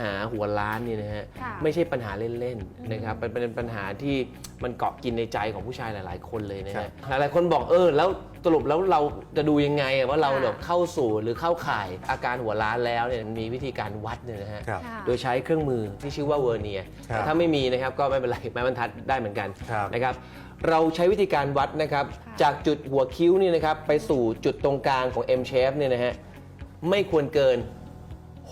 หาหัวล้านนี่นะฮะค่ะไม่ใช่ปัญหาเล่นๆนะครับเป็นเป็นปัญหาที่มันเกาะกินในใจของผู้ชายหลาย ๆ คนเลยนะครัฮะบหลายๆคนบอกเออแล้วสรุปแล้วเราจะดูยังไงอะว่าเราค่ะ แบบเข้าสู่หรือเข้าข่ายอาการหัวล้านแล้วเนี่ยมีวิธีการวัดเนี่ยนะฮะ ครับ ค่ะ โดยใช้เครื่องมือที่ชื่อว่าเวอร์เนียครับถ้าไม่มีนะครับก็ไม่เป็นไรไม้บรรทัดได้เหมือนกันครับนะครับ เราใช้วิธีการวัดนะครับ ค่ะ จากจุดหัวคิ้วนี่นะครับไปสู่จุดตรงกลางของ M shape เนี่ยนะฮะไม่ควรเกิน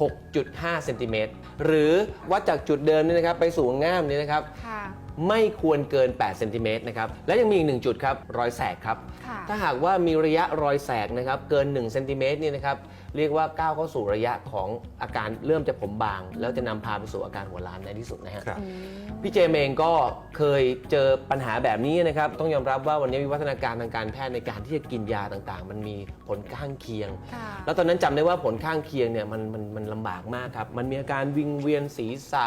6.5เซนติเมตรหรือวัดจากจุดเดิมนี่นะครับไปสู่ง่ามนี่นะครับ ค่ะ ไม่ควรเกิน 8 เซนติเมตรนะครับ และยังมีอีกหนึ่งจุดครับ รอยแสกครับ ค่ะ ถ้าหากว่ามีระยะรอยแสกนะครับ เกิน 1 เซนติเมตรนี่นะครับ เรียกว่าก้าวเข้าสู่ระยะของอาการเริ่มจะผมบาง แล้วจะนำพาไปสู่อาการหัวล้านในที่สุดนะฮะครับพี่เจมส์เองก็เคยเจอปัญหาแบบนี้นะครับ ต้องยอมรับว่าวันนี้วิวัฒนาการทางการแพทย์ในการที่จะกินยาต่างๆ มันมีผลข้างเคียงค่ะแล้วตอนนั้นจำได้ว่าผลข้างเคียงเนี่ยมันมันมันลำบากมากครับ มันมีอาการวิงเวียนศีรษะ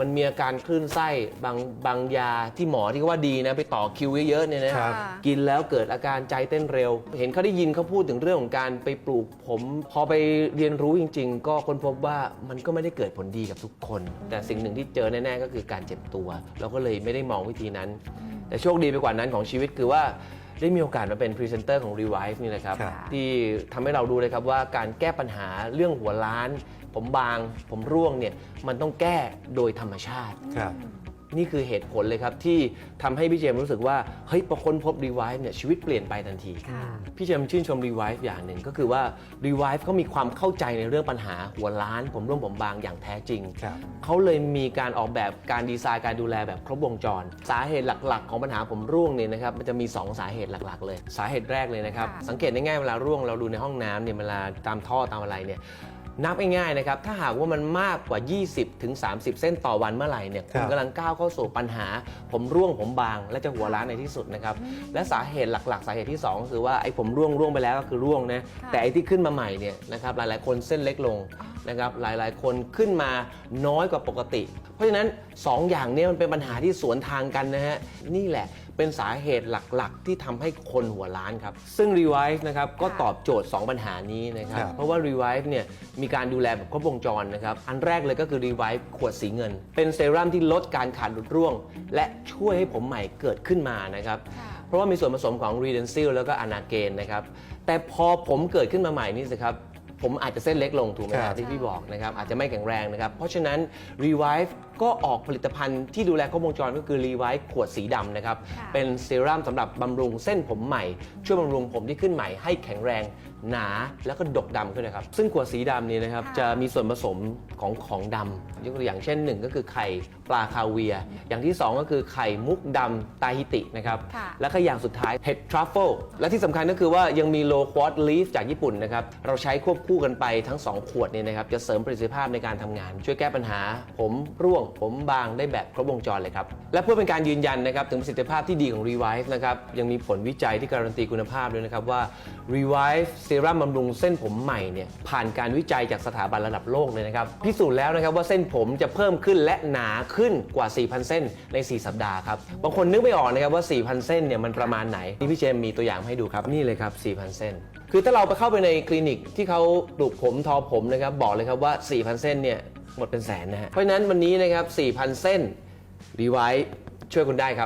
มันมีอาการคลื่นไส้บางบางยาที่หมอที่เขาว่าดีนะไปต่อคิวเยอะๆเนี่ยนะครับกินแล้วเกิดอาการใจเต้นเร็ว เห็นเขาได้ยินเขาพูดถึงเรื่องของการไปปลูกผมพอไปเรียนรู้จริง ๆ ก็ค้นพบว่ามันก็ไม่ได้เกิดผลดีกับทุกคน แต่สิ่งหนึ่งที่เจอแน่ๆก็คือการเจ็บตัว เราก็เลยไม่ได้มองวิธีนั้น แต่โชคดีไปกว่านั้นของชีวิตคือว่าได้มีโอกาสมาเป็นพรีเซนเตอร์ของ Revive นี่นะครับ ครับ ที่ทำให้เราดูเลยครับว่าการแก้ปัญหาเรื่องหัวล้าน ผมบาง ผมร่วงเนี่ยมันต้องแก้โดยธรรมชาติ ครับ นี่คือเหตุผลเลยครับที่ทำให้พี่เจมส์รู้สึกว่าเฮ้ยพอค้นพบ Revive เนี่ยชีวิตเปลี่ยนไปทันที ค่ะ พี่เจมส์ชื่นชม Revive อย่างหนึ่งก็คือว่า Revive เขามีความเข้าใจในเรื่องปัญหาหัวล้าน ผมร่วงผมบางอย่างแท้จริง ครับ เขาเลยมีการออกแบบการดีไซน์การดูแลแบบครบวงจร สาเหตุหลัก ๆ ของปัญหาผมร่วงเนี่ยนะครับมันจะมี 2 สาเหตุหลัก ๆ เลย สาเหตุแรกเลยนะครับ ค่ะ สังเกตได้ง่ายเวลาร่วงเราดูในห้องน้ำเนี่ยเวลาตามท่อตามอะไรเนี่ย นับง่ายๆนะครับถ้าหากว่ามันมากกว่า 20ถึง30 เส้นต่อวันเมื่อไหร่เนี่ยคคุรัณบกำลังก้าวเข้าสู่ปัญหา ผมร่วงผมบาง และจะหัวล้านในที่สุดนะครับและสาเหตุหลักๆ สาเหตุที่สองก็คือว่าไอ้ผมร่วงร่วงไปแล้วก็คือร่วงนะค่ะ แต่ไอ้ที่ขึ้นมาใหม่เนี่ยนะครับหลายๆคนเส้นเล็กลง นะครับหลายๆ คนขึ้นมาน้อยกว่าปกติ เพราะฉะนั้น 2 อย่างเนี้มันเป็นปัญหาที่สวนทางกันนะฮะ นี่แหละเป็นสาเหตุหลักๆ ที่ทำให้คนหัวล้านครับ ซึ่ง Revive นะครับก็ตอบโจทย์ 2 ปัญหานี้นะครับครับ เพราะว่า Revive เนี่ยมีการดูแลแบบครบวงจรนะครับ อันแรกเลยก็คือ Revive ขวดสีเงิน เป็นเซรั่มที่ลดการขาดหลุดร่วง และช่วยให้ผมใหม่เกิดขึ้นมานะครับค่ะเพราะว่ามีส่วนผสมของ r e d e n s i l แล้วก็อนาเกนนะครับแต่พอผมเกิดขึ้นมาใหม่นี่สิครับ ผมอาจจะเส้นเล็กลงถูกไหมครัฮะบที่พี่บอกนะครับอาจจะไม่แข็งแรงนะครับ เพราะฉะนั้น Revive ก็ออกผลิตภัณฑ์ที่ดูแลครบวงจรก็คือ Revive ขวดสีดำนะครับ ค่ะ เป็นเซรั่มสำหรับบำรุงเส้นผมใหม่ ช่วยบำรุงผมที่ขึ้นใหม่ให้แข็งแรง หนาแล้วก็ดกดำขึ้นนะครับ ซึ่งขวดสีดำนี้นะครับค่ะจะมีส่วนผสมของของดำยกตัวอย่างเช่นหนึ่งก็คือไข่ปลาคาเวียร์อย่างที่สองก็คือไข่มุกดำตาฮิตินะครับ ค่ะแล้วก็อย่างสุดท้ายเห็ดทรัฟเฟิลและที่สำคัญก็คือว่ายังมีโลควอตลีฟจากญี่ปุ่นนะครับ เราใช้ควบคู่กันไปทั้ง 2 ขวดเนี่ยนะครับ จะเสริมประสิทธิภาพในการทำงาน ช่วยแก้ปัญหา ผมร่วง ผมบางได้แบบครบวงจรเลยครับ และเพื่อเป็นการยืนยันนะครับ ถึงประสิทธิภาพที่ดีของ Revive นะครับยังมีผลวิจัยที่การันตีคุณภาพด้วยนะครับว่า Revive เซรั่มบำรุงเส้นผมใหม่เนี่ยผ่านการวิจัยจากสถาบันระดับโลกเลยนะครับ พิสูจน์แล้วนะครับว่าเส้นผมจะเพิ่มขึ้นและหนาขึ้นกว่า 4,000 เส้นใน 4 สัปดาห์ครับ บางคนนึกไม่ออกนะครับว่า 4,000 เส้นเนี่ยมันประมาณไหนนี่พี่เจมมีตัวอย่างให้ดูครับนี่เลยครับ 4,000 เส้น คือถ้าเราไปเข้าไปในคลินิกที่เขาปลูกผมทอผมนะครับบอกเลยครับว่า 4,000 เส้นเนี่ยหมดเป็นแสนนะฮะเพราะฉะนั้นวันนี้นะครับ4,000 เส้นรีไวช่วยคุณได้ครับ